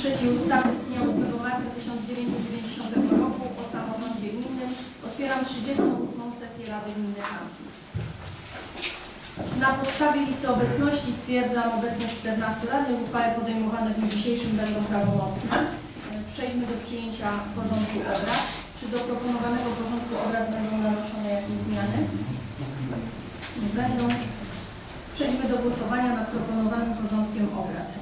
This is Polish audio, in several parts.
trzeciej ustawy z dnia 8 marca 1990 roku o samorządzie gminnym otwieram 38. sesję Rady Gminy Chamki. Na podstawie listy obecności stwierdzam obecność 14 radnych. Uchwały podejmowane w dniu dzisiejszym będą prawomocne. Przejdźmy do przyjęcia porządku obrad. Czy do proponowanego porządku obrad będą nanoszone jakieś zmiany? Nie będą. Przejdźmy do głosowania nad proponowanym porządkiem obrad.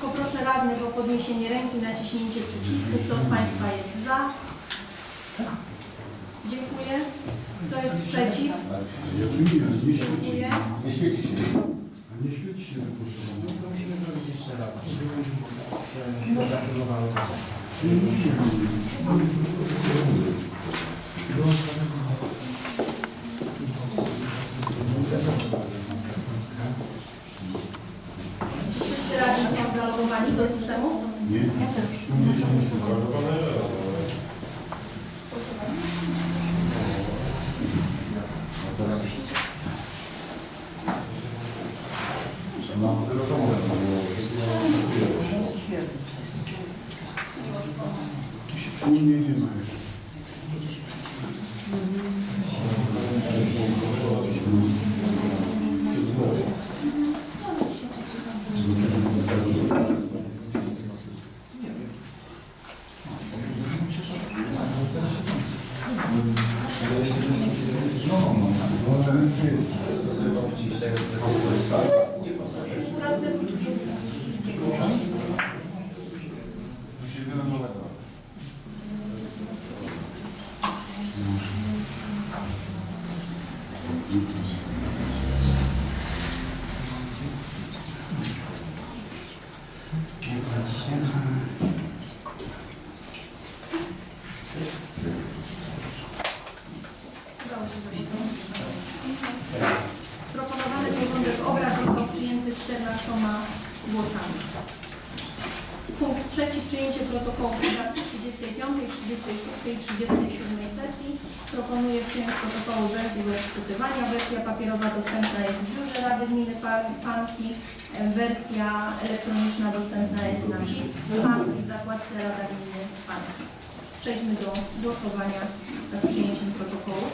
Poproszę radnych o podniesienie ręki, naciśnięcie przycisku. Kto z Państwa jest za? Dziękuję. Kto jest przeciw? Nie, nie świeci. Dziękuję. Nie świeci się. A nie świeci się głosowanie. No to musimy zrobić jeszcze raz, żeby się zaaktywowało. Czy すいません。Wersja elektroniczna dostępna jest na Panki w zakładce Rada Gminy Panki. Przejdźmy do głosowania nad przyjęciem protokołu.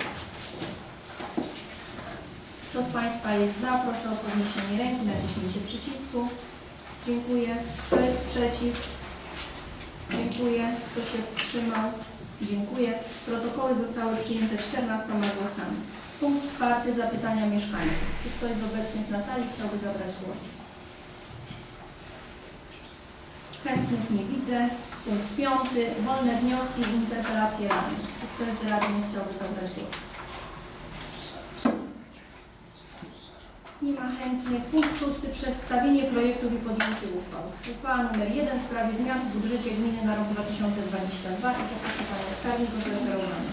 Kto z Państwa jest za, proszę o podniesienie ręki, naciśnięcie przycisku. Dziękuję. Kto jest przeciw? Dziękuję. Kto się wstrzymał? Dziękuję. Protokoły zostały przyjęte 14 głosami. Punkt czwarty. Zapytania mieszkańców. Czy ktoś z obecnych na sali chciałby zabrać głos? Chętnych nie widzę. Punkt piąty. Wolne wnioski i interpelacje radnych. Czy ktoś z radnych chciałby zabrać głos? Nie ma chętnych. Punkt szósty. Przedstawienie projektów i podjęcie uchwał. Uchwała nr 1 w sprawie zmian w budżecie gminy na rok 2022 i poproszę Panią Skarbnik o zareagowanie.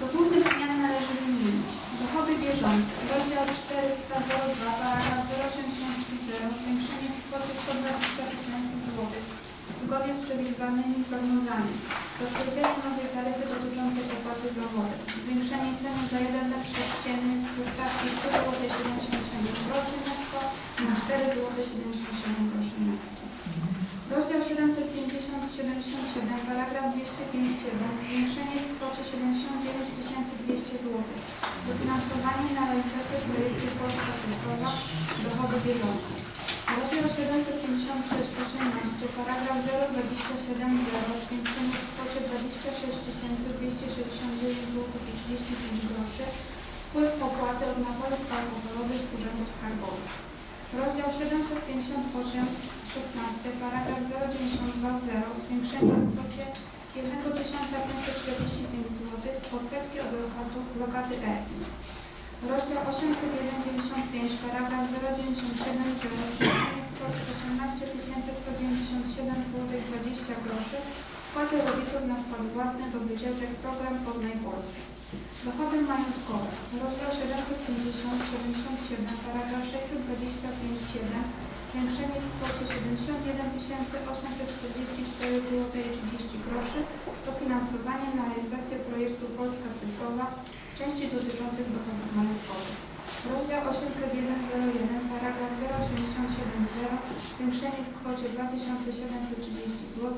Do głównych zmian należy wymienić dochody bieżące, rozdział 402, paragraf 083, zwiększenie kwoty 120 tysięcy złotych zgodnie z przewidywanymi prognozami, zatwierdzenie nowej taryfy dotyczącej opłaty wodę, zwiększenie ceny za 1 metr sześcienny ze stawki 3,77 zł netto na 4,77 zł netto. Rozdział 750-77, paragraf 257, zwiększenie w kwocie 79 200 zł. Dofinansowanie na realizację projektu Polska Cyfrowa, dochody bieżące. Rozdział 756, 18, paragraf 027, zwiększenie w kwocie 26 269 zł i 35 groszy. Wpływ opłaty od napojów alkoholowych z urzędów skarbowych. Rozdział 758, 16, paragraf 092.0, zwiększenie w kwocie 1545 zł odsetki od lokatu, lokaty ERI. Rozdział 801.95, paragraf 097.0, zwiększenie w kwocie 18 197 zł 20 groszy wpłaty rodziców na wkład własny do wycieczek program Poznaj Polskę. Dochody majątkowe. Rozdział 750, 77, paragraf 625, 7. Zwiększenie w kwocie 71 844 zł i 30 groszy. Dofinansowanie na realizację projektu Polska Cyfrowa części dotyczących dochodów majątkowych. Rozdział 801.01, paragraf 087.0, zwiększenie w kwocie 2730 zł,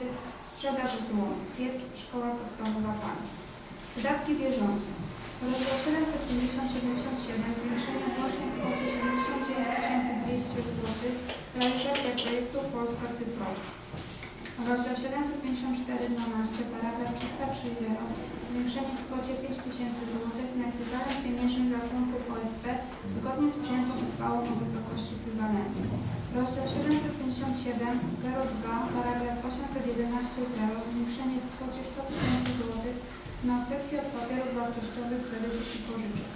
sprzedaż złom, piec, szkoła podstawowa Pani. Wydatki bieżące. Rozdział 750.77, zwiększenie włącznie w kwocie 79 200 zł, realizacja projektu Polska Cyfrowa. Rozdział 754.12, paragraf 303.0, zwiększenie w kwocie 5000 zł na ekwiwalent pieniężny dla członków OSP zgodnie z przyjętą uchwałą o wysokości ekwiwalentu. Rozdział 757.02, paragraf 811.0, zwiększenie w kwocie 100 tysięcy zł na odsetki od papierów wartościowych, kredytów i pożyczek.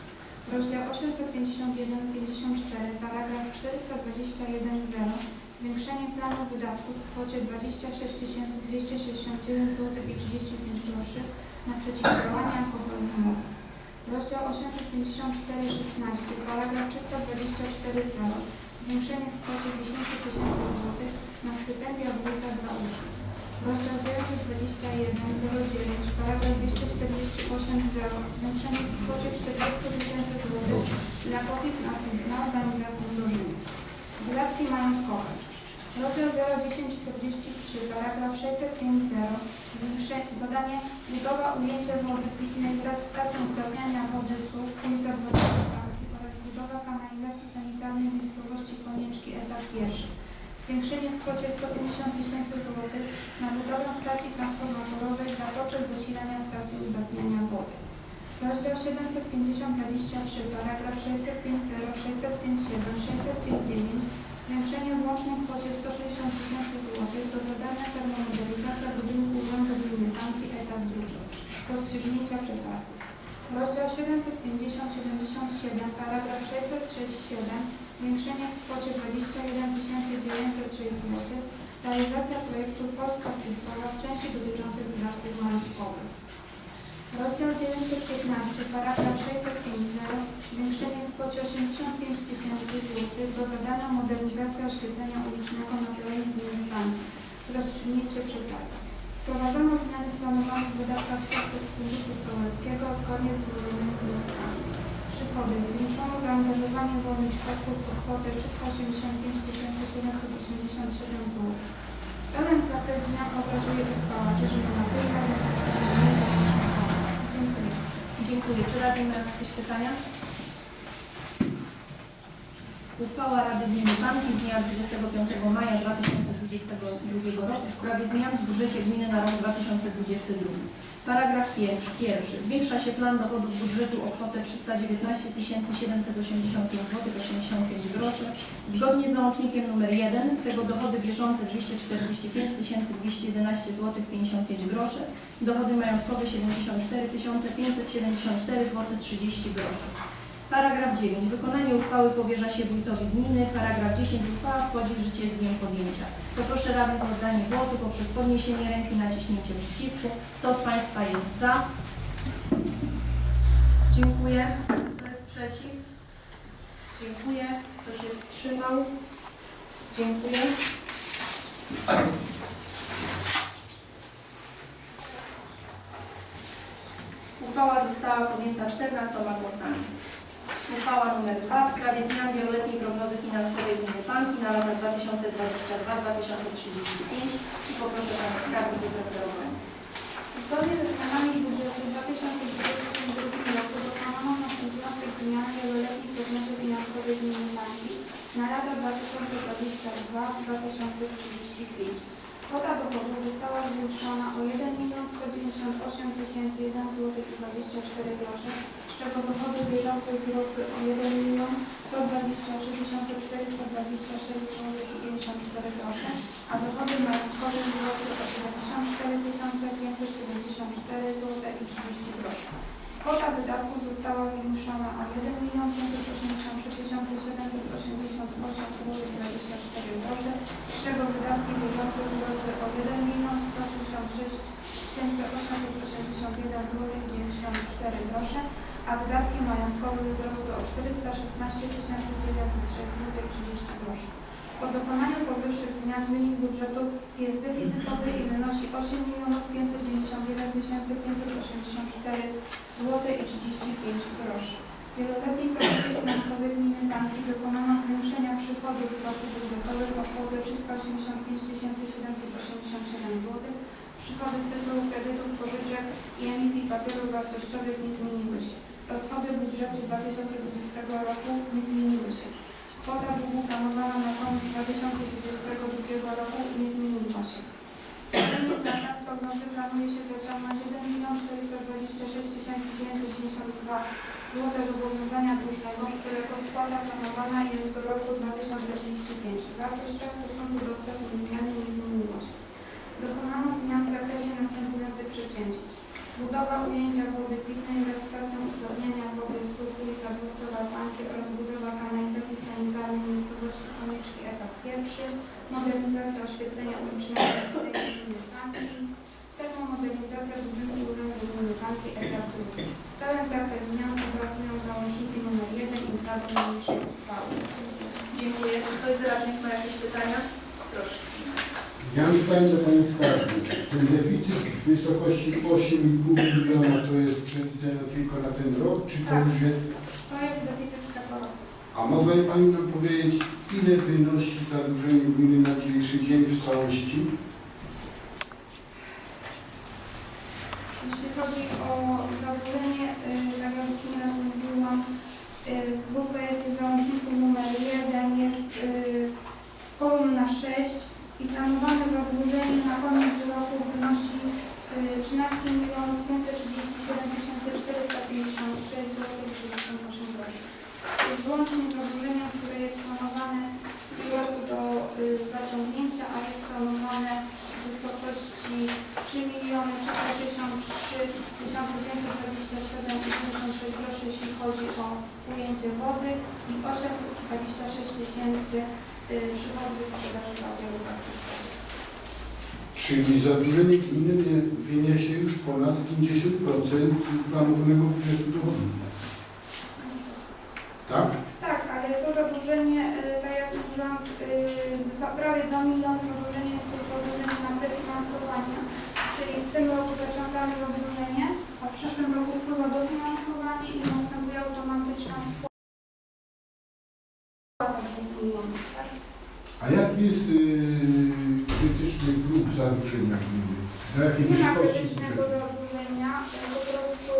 Rozdział 851.54, paragraf 421.0, zwiększenie planu wydatków w kwocie 26 269 zł i 35 groszy na przeciwdziałanie alkoholizmowi. Rozdział 854.16, paragraf 324.0, zwiększenie w kwocie 10 tysięcy złotych na stypendia wójta dla uczniów. Rozdział 921.09, paragraf 248.0, zwiększenie w kwocie 40 tysięcy złotych dla kobiet na, organizację drużyny. Wydatki majątkowe. Rozdział 01043, paragraf 605.0, zwiększe- zadanie budowa ujęcia wody pitnej wraz z stacją zdawiania wody SUK, ulica Dworcowej oraz budowa kanalizacji sanitarnej w miejscowości Konieczki, etap pierwszy. Zwiększenie w kwocie 150 tysięcy złotych na budowę stacji transformatorowej dla potrzeb zasilania stacji udatniania wody. Rozdział 750-23, paragraf 605.0, 605.7, 605.9, zwiększenie włącznie w kwocie 160 tysięcy złotych do zadania termomodernizacja budynku Urzędu Gminy Sanki, etap drugi. Rozstrzygnięcia przetargu. Rozdział 750-77, paragraf 606.7, zwiększenie w kwocie 21 906 zł, realizacja projektu Polska Cyfrowa w części dotyczącej wydatków majątkowych. Rozdział 915, paragraf 605, zwiększenie w kwocie 85 tysięcy złotych do zadania modernizacja oświetlenia ulicznego na terenie gminy Banki. Rozstrzygnięcie przetargu. Wprowadzono zmiany w planowanych wydatkach środków z Funduszu Sołeckiego zgodnie z złożonymi wnioskami. Przychody. Zwiększono zaangażowanie wolnych środków o kwotę 385 787 zł. Pełen zakres zmian obrazuje uchwała. Cieszy się na tyle, Dziękuję. Dziękuję. Czy Rady mają jakieś pytania? Uchwała Rady Gminy Banki z dnia 25 maja 2022 roku w sprawie zmian w budżecie gminy na rok 2022. Paragraf pierwszy. pierwszy. Zwiększa się plan dochodów budżetu o kwotę 319 785 zł 85 groszy. Zgodnie z załącznikiem nr 1 z tego dochody bieżące 245 211 zł 55 groszy. Dochody majątkowe 74 574 zł 30 groszy. Paragraf 9. Wykonanie uchwały powierza się wójtowi gminy. Paragraf 10. Uchwała wchodzi w życie z dniem podjęcia. Poproszę radnych o oddanie głosu poprzez podniesienie ręki naciśnięcie przycisku. Kto z Państwa jest za? Dziękuję. Kto jest przeciw? Dziękuję. Kto się wstrzymał? Dziękuję. Uchwała została podjęta 14 głosami. Uchwała nr 2 w sprawie zmian wieloletniej prognozy finansowej Gminy Banki na lata 2022-2035 i poproszę Panią Skarbnik o zawiadomienie. Zgodnie ze planami budżetu 2020 następujące zmiany wieloletniej prognozy finansowej Banki na lata 2022-2035. Kwota dochodów została zwiększona o 1 198 001 zł 24 grosze, z czego dochody bieżące wzrosły o 1 123 426 zł 94 grosze, a dochody majątkowe wzrosły o 74 574 zł i 30 groszy. Kwota wydatków została zwiększona o 1 583 788 zł 24 groszy, z czego wydatki bieżące wzrosły o 1 166 881 zł 94 grosze, a wydatki majątkowe wzrosły o 416 906 zł 30 groszy. Po dokonaniu powyższych zmian wynik budżetu jest deficytowy i wynosi 8 591 584 zł i 35 groszy. W wieloletniej prognozie finansowej gminy Tanki dokonano zwiększenia przychodów wydatków budżetowych o kwotę 385 787 zł. Przychody z tytułu kredytów, pożyczek i emisji papierów wartościowych nie zmieniły się. Rozchody budżetu 2020 roku nie zmieniły się. Kwota długu planowana na koniec 2022 roku nie zmieniła się. W latach prognozy planuje się zaciągnąć 1 426 992 zł zobowiązania dłużnego, którego spłata planowana jest do roku 2035. Wartość ta w stosunku do ostatniej zmiany nie zmieniła się. Dokonano zmian w zakresie następujących przedsięwzięć. Budowa ujęcia wody pitnej stacją usprawnienia wody z ulica Dwórcowa Banki oraz budowa kanalizacji sanitarnej w miejscowości Konieczki etap pierwszy, modernizacja oświetlenia ulicznego w gminy Banki, termomodernizacja budynku urzędu gminy Banki etap drugi. W pełen zakres zmian opracują załączniki nr 1 i 2 do niniejszej uchwały. Dziękuję. Dziękuję. Czy ktoś z radnych ma jakieś pytania? Proszę. Ja mam pytanie do Pani Skarbnik. Ten deficyt w wysokości 8,5 miliona to jest przewidziane tylko na ten rok, czy to Tak. już jest? To jest deficyt z tego roku. A mogę Pani nam powiedzieć, ile wynosi zadłużenie gminy na dzisiejszy dzień w całości? Jeśli chodzi o zadłużenie, y, tak jak już nieraz mówiłam, y, w grupie załączniku numer 1 jest y, kolumna 6 i planowane zadłużenie na koniec roku wynosi y, 13 537 456 zł 68 groszy. Jest wyłącznie zadłużenie, które jest planowane w tym roku do y, zaciągnięcia, a jest planowane w wysokości 3 miliony 363 927 56 groszy, jeśli chodzi o ujęcie wody i 826 tysięcy y, przychodów ze sprzedaży papierów wartościowych. Czyli zadłużenie gminy nie- wyniesie już ponad 50% planowanego budżetu dochodowego. Tak? Tak, ale to zadłużenie, y, tak jak mówiłam, dwa- prawie 2 miliony zadłużenia jest to zadłużenie na prefinansowanie, czyli w tym roku zaciągamy zadłużenie, a w przyszłym roku wpływa dofinansowanie i następuje automatyczna spłata 2 milionów. A jaki jest yy, krytyczny próg zadłużenia gminy? Do jakiej Nie ma krytycznego budżetu? zadłużenia, po prostu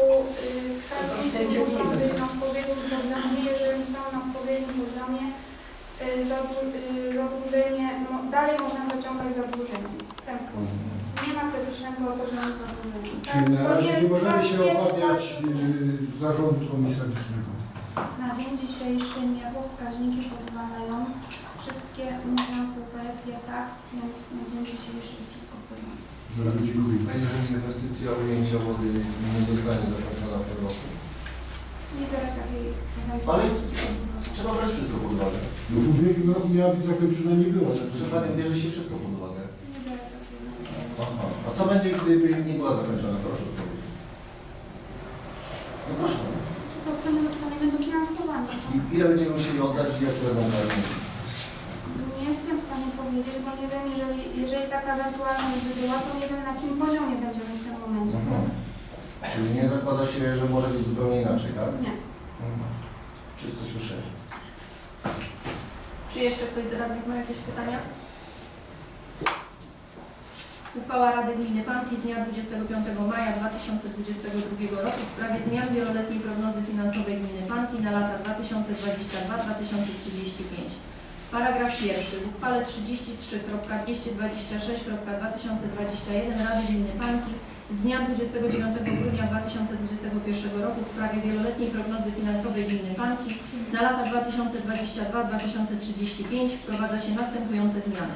y, skarbnik muszą być na odpowiednim poziomie, jeżeli są na odpowiednim poziomie y, zadłu- y, zadłużenie, no, dalej można zaciągać zadłużenie w ten sposób. Nie ma krytycznego poziomu zadłużenia. Czyli na To razie nie możemy się obawiać yy, zarządu komisarycznego. Na dzień dzisiejszy nie, bo wskaźniki pozwalają. Wszystkie mówią w WPF-ie tak, więc na dzień dzisiejszy jest wszystko w porządku. Bardzo dziękuję. A jeżeli inwestycja ujęcia wody nie zostanie zakończona w tym roku? Nie biorę takiej... Ale trzeba brać wszystko pod uwagę. No w ubiegłym roku miała być zakończona, nie była Proszę Pani, bierze się wszystko pod uwagę. Nie biorę takiej... Aha. A co będzie, gdyby nie była zakończona? Proszę odpowiedzieć. No proszę. Po prostu nie dostaniemy dofinansowania. I ile będziemy musieli oddać i jak to będą? Nie jestem w stanie powiedzieć, bo nie wiem, jeżeli, jeżeli taka ewentualność by była, to nie wiem na jakim poziomie będziemy w tym momencie. Mhm. Czyli nie zakłada się, że może być zupełnie inaczej, tak? Nie. Mhm. Wszyscy słyszeli. Czy jeszcze ktoś z radnych ma jakieś pytania? Uchwała Rady Gminy Panki z dnia 25 maja 2022 roku w sprawie zmian wieloletniej prognozy finansowej Gminy Panki na lata 2022-2035. Paragraf pierwszy. W uchwale 33.226.2021 Rady Gminy Panki z dnia 29 grudnia 2021 roku w sprawie wieloletniej prognozy finansowej Gminy Panki na lata 2022-2035 wprowadza się następujące zmiany.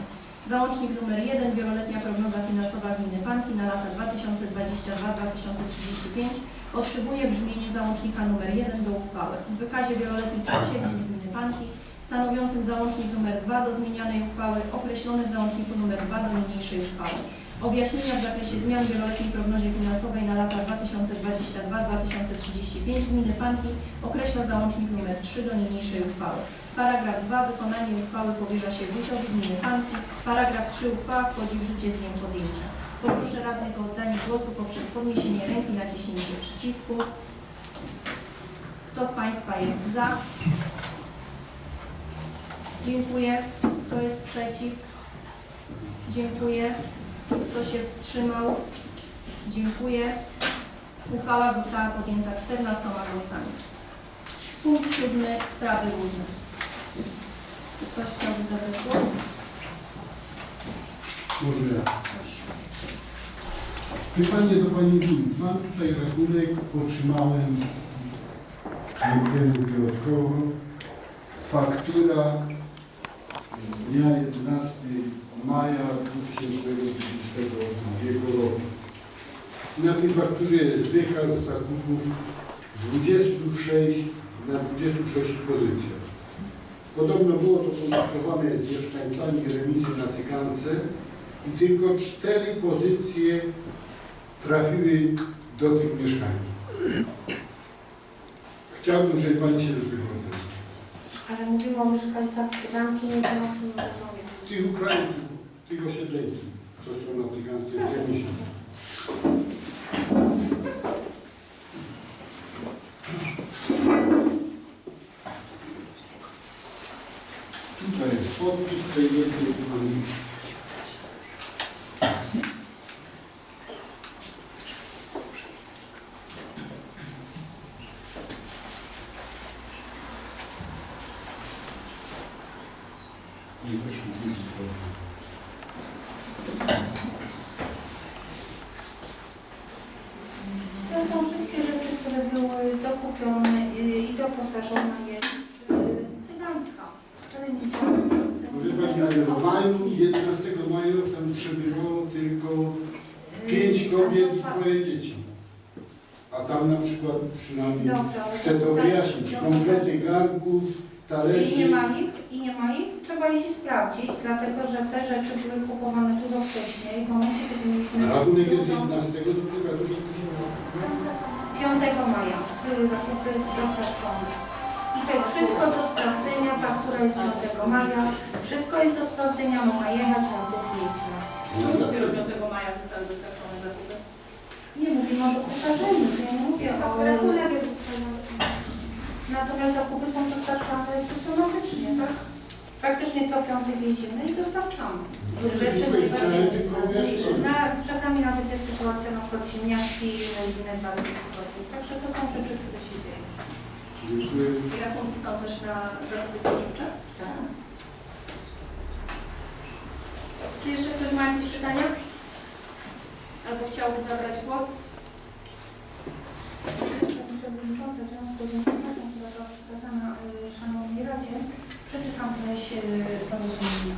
Załącznik nr 1 Wieloletnia prognoza finansowa gminy Panki na lata 2022-2035 otrzymuje brzmienie załącznika nr 1 do uchwały. W wykazie wieloletnich przedsięwzięć gminy Panki stanowiącym załącznik nr 2 do zmienianej uchwały określony w załączniku nr 2 do niniejszej uchwały. Objaśnienia w zakresie zmian wieloletniej prognozie finansowej na lata 2022-2035 gminy Panki określa załącznik nr 3 do niniejszej uchwały. Paragraf 2. Wykonanie uchwały powierza się wójtowi gminy Panki. Paragraf 3. Uchwała wchodzi w życie z dniem podjęcia. Poproszę radnych o oddanie głosu poprzez podniesienie ręki, naciśnięcie przycisku. Kto z Państwa jest za? Dziękuję. Kto jest przeciw? Dziękuję. Kto się wstrzymał? Dziękuję. Uchwała została podjęta 14 głosami. Punkt siódmy. Sprawy różne. Czy ktoś chciałby zabrać głos? Może ja. Pytanie do Pani Wójt. Mam tutaj rachunek, otrzymałem temu wyjątkowo. Faktura dnia 11 maja 2022 roku. Na tej fakturze jest dycha z zakupów 26 na 26 pozycjach. Podobno było to kontaktowane z mieszkańcami remizy na Cygance i tylko cztery pozycje trafiły do tych mieszkańców. Chciałbym, żeby Pani się wypowiedziała. Mówimy o mieszkańcach Cyganki, nie wiem o czym rozmawiam. Tych Ukraińców, tych osiedleńców, co są na Cygance w remizie. Tutaj jest podpis tej wielkiej Pani. Nie wyszło nic z tego. To są wszystkie rzeczy, które były dokupione y, i doposażona jest y, Cyganka. Telewizja Cygance. Proszę Pani, ale w maju, 11 maja tam przebywało tylko pięć kobiet i dwoje dzieci. A tam na przykład przynajmniej, Dobrze, ale chcę to wyjaśnić, kompletnie garnków, I talerzy. nie ma ich, i nie ma ich, trzeba i sprawdzić, dlatego że te rzeczy były kupowane dużo wcześniej, w momencie, kiedy mieliśmy Rachunek jest dużą- 11 dopiero dużo później. 5 maja były zakupy dostarczone. I to jest wszystko do sprawdzenia, faktura jest 5 maja, wszystko jest do sprawdzenia, można jechać na tych i tak. dopiero 5 maja zostały dostarczone? Nie mówimy o doposażeniu, ja nie mówię o... Rachunek jest ustalony. Natomiast zakupy są dostarczane systematycznie, tak? Praktycznie co piątek jeździmy i dostarczamy. Dobrze, Rzeczy najbardziej... Na, czasami nawet jest sytuacja na przykład ziemniaczki i inne bardzo produktów. Także to są rzeczy, które się dzieją. I rachunki są też na zakupy spożywcze? Tak. Czy jeszcze ktoś ma jakieś pytania? Albo chciałby zabrać głos? Pani Przewodnicząca, w związku z informacją, która była przekazana y, Szanownej Radzie, przeczytam treść y, porozumienia.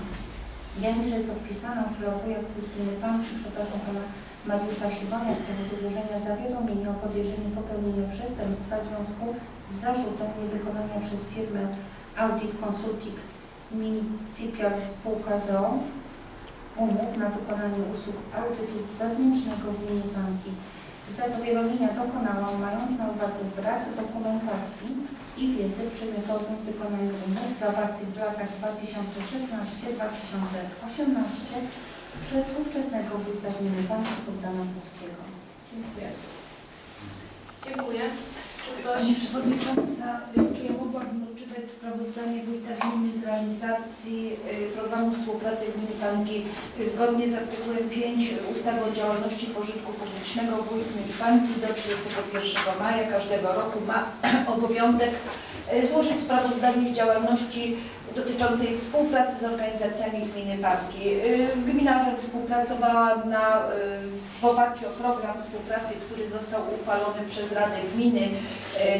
Ja niżej podpisana uszanowania kultury Banki przepraszam Pana Mariusza Siwania z powodu złożenia zawiadomienia o podejrzeniu popełnienia przestępstwa w związku z zarzutem niewykonania przez firmę Audit Consulting Municipal Spółka ZOO umów na wykonanie usług audytu wewnętrznego w gminie Banki. Zawiadomienia dokonałam, mając na uwadze brak dokumentacji i wiedzy przedmiotowym wykonaniu umów zawartych w latach 2016-2018 przez ówczesnego wójta gminy Banku Bogdana Polskiego. Dziękuję. Dziękuję. Pani Przewodnicząca, czy ja mogłabym odczytać sprawozdanie Wójta Gminy z realizacji y, programu współpracy Gminy Panki zgodnie z artykułem 5 ustawy o działalności pożytku publicznego Wójt Gminy Panki do 31 maja każdego roku ma obowiązek y, złożyć sprawozdanie z działalności dotyczącej współpracy z organizacjami Gminy Panki. Y, Gmina współpracowała na, w oparciu o program współpracy, który został uchwalony przez Radę Gminy e,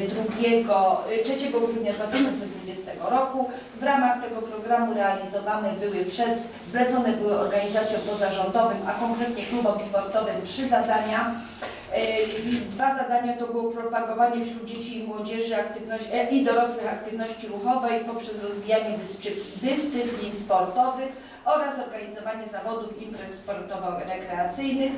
2, e, 3 grudnia 2020 roku. W ramach tego programu realizowane były przez, zlecone były organizacjom pozarządowym, a konkretnie klubom sportowym trzy zadania. E, Dwa zadania to było propagowanie wśród dzieci i młodzieży aktywności, e, i dorosłych aktywności ruchowej poprzez rozwijanie dyscyplin sportowych oraz organizowanie zawodów imprez sportowo-rekreacyjnych.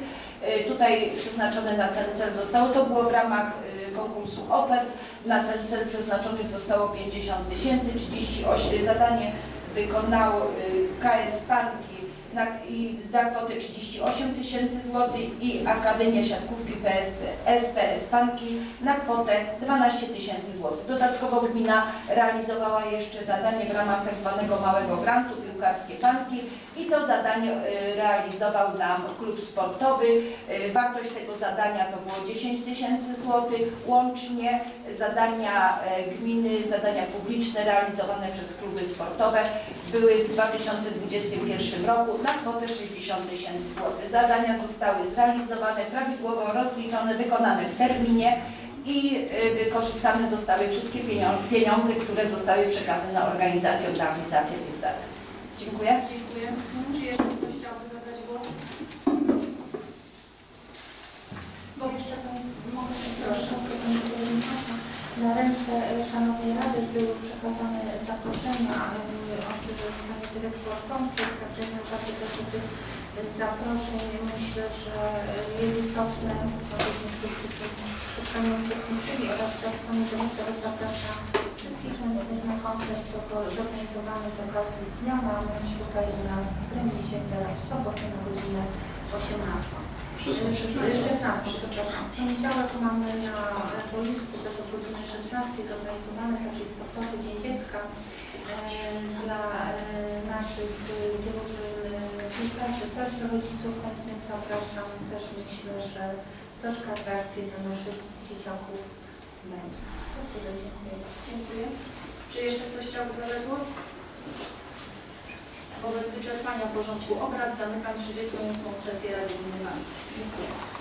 Y, Tutaj przeznaczone na ten cel zostało, to było w ramach y, konkursu ofert, na ten cel przeznaczonych zostało 50 tysięcy, 38 zadanie wykonał KS Panki na, i za kwotę 38 tysięcy złotych i Akademia Siatkówki PSP, SPS Panki na kwotę 12 tysięcy złotych. Dodatkowo gmina realizowała jeszcze zadanie w ramach tak zwanego małego grantu piłkarskie Panki i to zadanie y, realizował nam klub sportowy. Y, Wartość tego zadania to było 10 tysięcy złotych. Łącznie zadania e, gminy, zadania publiczne realizowane przez kluby sportowe były w 2021 roku na kwotę 60 tysięcy złotych. Zadania zostały zrealizowane, prawidłowo rozliczone, wykonane w terminie i y, wykorzystane zostały wszystkie pieniądze, które zostały przekazane na organizację dla realizacji tych zadań. Dziękuję. Dziękuję. Czy jeszcze ktoś chciałby zabrać głos? Bo jeszcze mogę proszę, Przewodnicząca. Na ręce e, Szanownej Rady były przekazane zaproszenia e, od Pani Dyrektor Tomczyk, także też do tych e, zaproszeń myślę, że e, jest istotne, abyśmy wszyscy w tym spotkaniu uczestniczyli oraz też Pani Dyrektor zaprasza chętnych na koncert zorganizowany z okazji Dnia Mamy tutaj u nas w Kręgisie teraz w sobotę na godzinę 18. 16, przepraszam. W poniedziałek mamy na boisku też o godzinie 16 zorganizowany taki sportowy Dzień Dziecka e, dla e, naszych e, drużyn piłkarzy, też rodziców chętnych zapraszam. Też myślę, że troszkę atrakcji dla naszych dzieciaków dziękuję. Czy jeszcze ktoś chciałby zabrać głos? Wobec wyczerpania porządku obrad zamykam 38. sesję Rady Gminy. Dziękuję.